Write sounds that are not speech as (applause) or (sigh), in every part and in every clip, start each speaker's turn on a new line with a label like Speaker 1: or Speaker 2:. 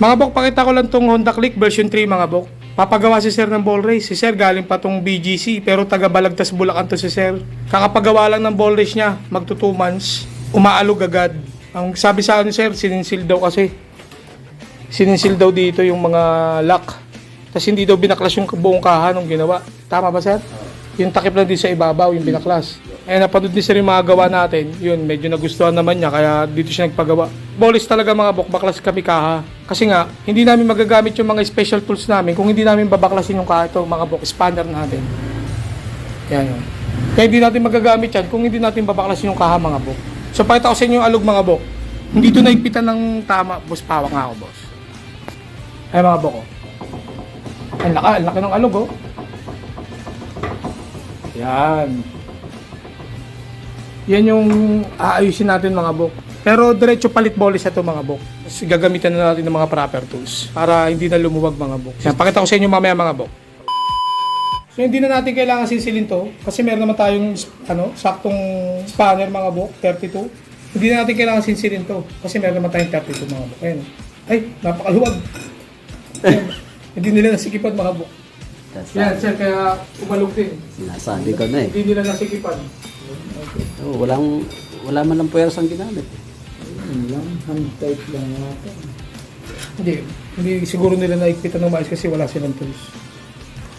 Speaker 1: Mga bok, pakita ko lang tong Honda Click version 3 mga bok. Papagawa si Sir ng ball race. Si Sir galing pa tong BGC pero taga Balagtas Bulacan to si Sir. Kakapagawa lang ng ball race niya, magto 2 months. Umaalog agad. Ang sabi sa akin Sir, sininsil daw kasi. Sininsil daw dito yung mga lock. Tapos hindi daw binaklas yung buong kaha nung ginawa. Tama ba Sir? Yung takip lang din sa ibabaw, yung binaklas. Eh, napanood din Sir yung mga gawa natin. Yun, medyo nagustuhan naman niya kaya dito siya nagpagawa. Bolis talaga mga bok, baklas kami kaha. Kasi nga, hindi namin magagamit yung mga special tools namin kung hindi namin babaklasin yung kaha ito, mga bok, spanner natin. Yan yun. Kaya hindi natin magagamit yan kung hindi natin babaklasin yung kaha mga bok. So pakita ko sa inyo yung alog mga bok. Hindi ito naigpitan ng tama, boss, pawak nga ako boss. Ay mga bok, oh. Ang laki, ang laki ng alog oh. Yan. Yan yung aayusin natin mga bok. Pero diretso palit bolis ito mga bok. Gagamitan na natin ng mga proper tools para hindi na lumuwag mga bok. Yan, pakita ko sa inyo mamaya mga bok. So hindi na natin kailangan sisilin to kasi meron naman tayong ano, saktong spanner mga bok, 32. Hindi na natin kailangan sinsilin to kasi meron naman tayong 32 mga bok. Ayan. Ay, napakaluwag. (laughs) Hindi nila nasikipan mga bok. Yan, sir, kaya umalog din.
Speaker 2: Sinasabi ko na eh.
Speaker 1: Hindi nila nasikipan.
Speaker 2: Oh, walang, wala man lang puwersa ang ginamit.
Speaker 1: lang, hand tight lang natin. Hindi, hindi siguro nila naigpitan ng maayos kasi wala silang tools.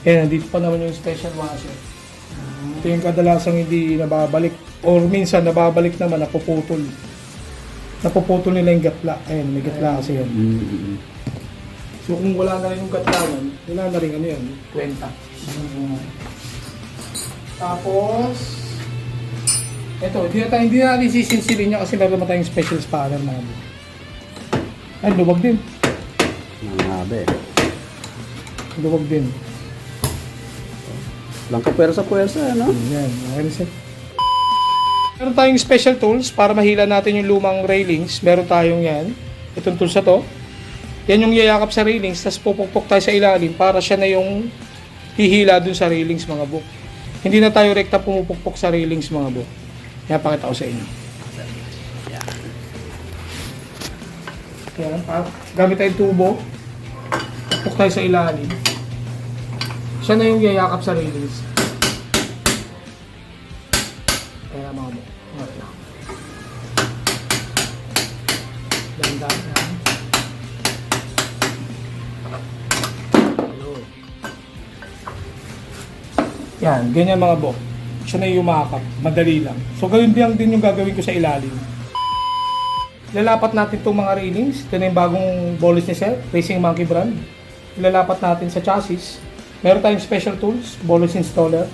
Speaker 1: Kaya nandito pa naman yung special washer. Ito yung kadalasang hindi nababalik or minsan nababalik naman, napuputol. Napuputol nila yung gatla. Ayun, may gatla kasi yun.
Speaker 2: Mm-hmm.
Speaker 1: So kung wala na rin yung gatla nun, wala na rin ano yun, kwenta. Tapos, ito, hindi na tayo, hindi na natin sisinsilin niya kasi meron naman tayong special spanner na ano. Ay, luwag din.
Speaker 2: Nangabe.
Speaker 1: Luwag din.
Speaker 2: Walang kapuwersa-puwersa, ano?
Speaker 1: Yan, okay na. Meron tayong special tools para mahila natin yung lumang railings. Meron tayong yan. Itong tools na to. Yan yung yayakap sa railings, tapos pupukpok tayo sa ilalim para siya na yung hihila dun sa railings mga buk. Hindi na tayo rekta pumupukpok sa railings mga buk. Yan, pakita ko sa inyo. Yan, pa, gamit tayong tubo. Pukpok tayo sa ilalim. Siya na yung yayakap sa railings. Kaya mga mo. Ingat lang. Yan. Ayun. Yan, ganyan mga bok. Siya na yung umakap. Madali lang. So, ganyan din, din yung gagawin ko sa ilalim. Lalapat natin itong mga railings. Ito na yung bagong bolis ni Sir, Racing Monkey brand. Lalapat natin sa chassis. Meron tayong special tools, bolis installer.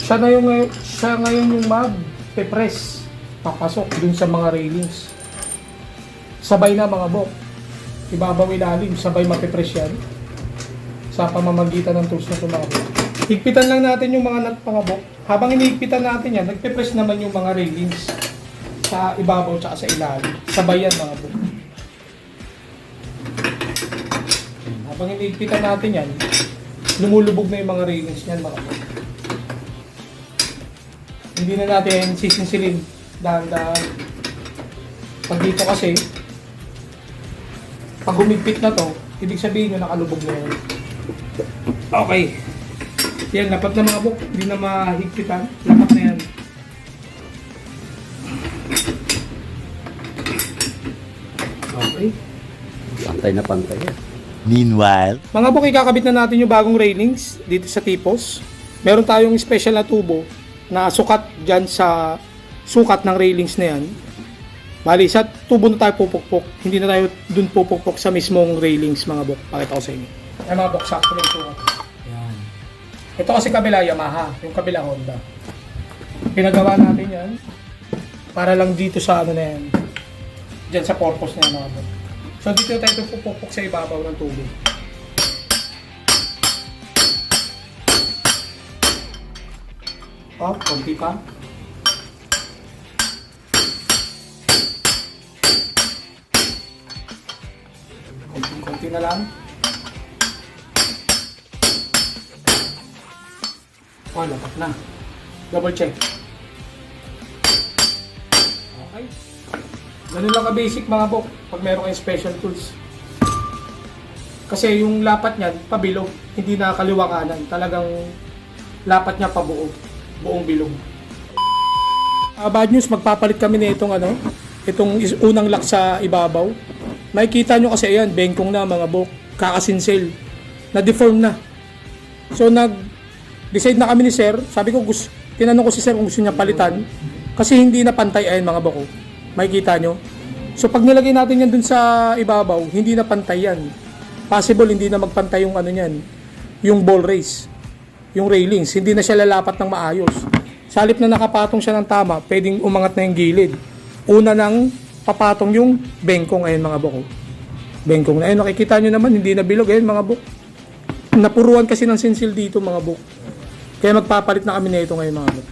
Speaker 1: Siya na yung siya ngayon yung mag-press papasok dun sa mga railings. Sabay na mga bok. Ibabaw ilalim, sabay mapipress yan. Sa pamamagitan ng tools na ito. Higpitan lang natin yung mga nut mga. Habang inihigpitan natin yan, nagpipress naman yung mga railings sa ibabaw tsaka sa ilalim. Sabay yan mga bok. Habang inihigpitan natin yan, lumulubog na yung mga railings niyan mga bok hindi na natin sisinsilin dahan-dahan. Pag dito kasi, pag humigpit na to, ibig sabihin nyo nakalubog na yan. Okay. Yan, lapat na mga buk. Hindi na mahigpitan. Lapat na yan. Okay.
Speaker 2: Pantay na pantay yan.
Speaker 3: Meanwhile,
Speaker 1: Mga buk, ikakabit na natin yung bagong railings dito sa tipos. Meron tayong special na tubo na sukat dyan sa sukat ng railings na yan. Bali, sa tubo na tayo pupukpok. Hindi na tayo dun pupukpok sa mismong railings, mga bok. Pakita ko sa inyo. Ay, mga bok, sakto lang sukat. Ito kasi kabila Yamaha, yung kabila Honda. Pinagawa natin yan para lang dito sa ano na yan. Dyan sa purpose na yan, mga bok. So, dito tayo pupukpok sa ibabaw ng tubo. Oh, konti pa. Konti-konti na lang. Oh, lapat na. Double check. Okay. Ganun lang ka-basic mga bok pag meron kayong special tools. Kasi yung lapat niyan, pabilog, hindi na kaliwa. Talagang lapat niya pabuo, buong bilog. Ah, bad news, magpapalit kami na itong ano, itong unang lock sa ibabaw. Makikita nyo kasi yan, bengkong na mga bok, kakasinsil, na-deform na. So nag-decide na kami ni sir, sabi ko, gusto, tinanong ko si sir kung gusto niya palitan, kasi hindi na pantay ayan mga boko. Makikita nyo? So pag nilagay natin yan dun sa ibabaw, hindi na pantay yan. Possible hindi na magpantay yung ano niyan, yung ball race, yung railings, hindi na siya lalapat ng maayos. Sa halip na nakapatong siya ng tama, pwedeng umangat na yung gilid. Una nang papatong yung bengkong ayun mga boko. Bengkong na ayun, nakikita nyo naman, hindi na bilog ayun mga bok. Napuruan kasi ng sinsil dito mga bok. Kaya magpapalit na kami na ito ngayon mga bok.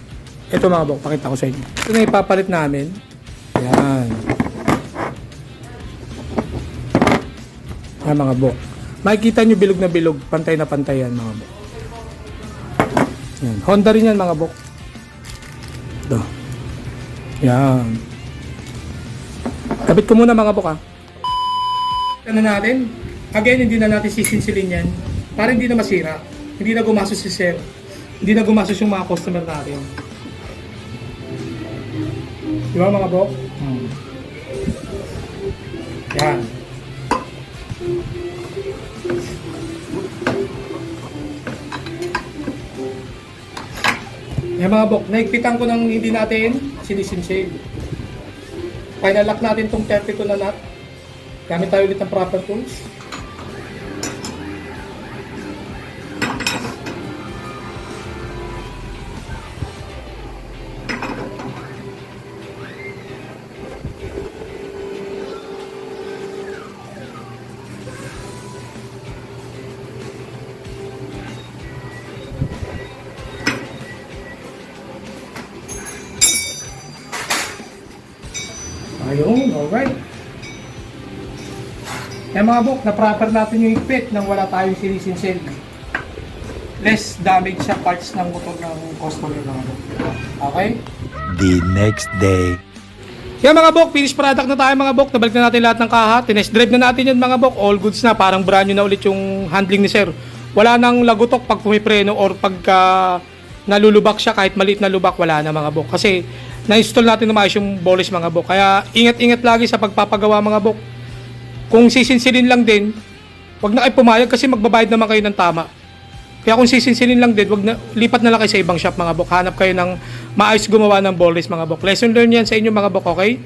Speaker 1: Ito mga bok, pakita ko sa inyo. Ito na ipapalit namin. Yan. Yan mga bok. Makikita nyo bilog na bilog, pantay na pantay yan mga bok. Yan. Honda rin yan mga bok. Ito. Yan. Kapit ko muna mga bok ha. Ano natin? Again, hindi na natin sisinsilin yan. Para hindi na masira. Hindi na gumasos si sir. Hindi na gumasos yung mga customer natin. Di ba mga bok? Hmm. Yan. Yan mga bok, naigpitan ko ng hindi natin sinisinsil. Final lock natin tong 32 na nut. Gamit tayo ulit ng proper tools. Ayun, alright. Kaya mga bok, na-proper natin yung higpit nang wala tayong sinisinsil. Less damage sa parts ng motor ng customer mga bok. Okay?
Speaker 3: the next day.
Speaker 1: Kaya mga bok, finished product na tayo mga bok. Nabalik na natin lahat ng kaha. Tinest drive na natin yan mga bok. All goods na. Parang brand new na ulit yung handling ni sir. Wala nang lagutok pag pumipreno or pagka nalulubak siya kahit maliit na lubak wala na mga bok. Kasi na-install natin na maayos yung bolus mga bok. Kaya ingat-ingat lagi sa pagpapagawa mga bok. Kung sisinsilin lang din, wag na kayo pumayag kasi magbabayad naman kayo ng tama. Kaya kung sisinsilin lang din, wag na, lipat na lang kayo sa ibang shop mga bok. Hanap kayo ng maayos gumawa ng race mga bok. Lesson learned yan sa inyo mga bok, okay?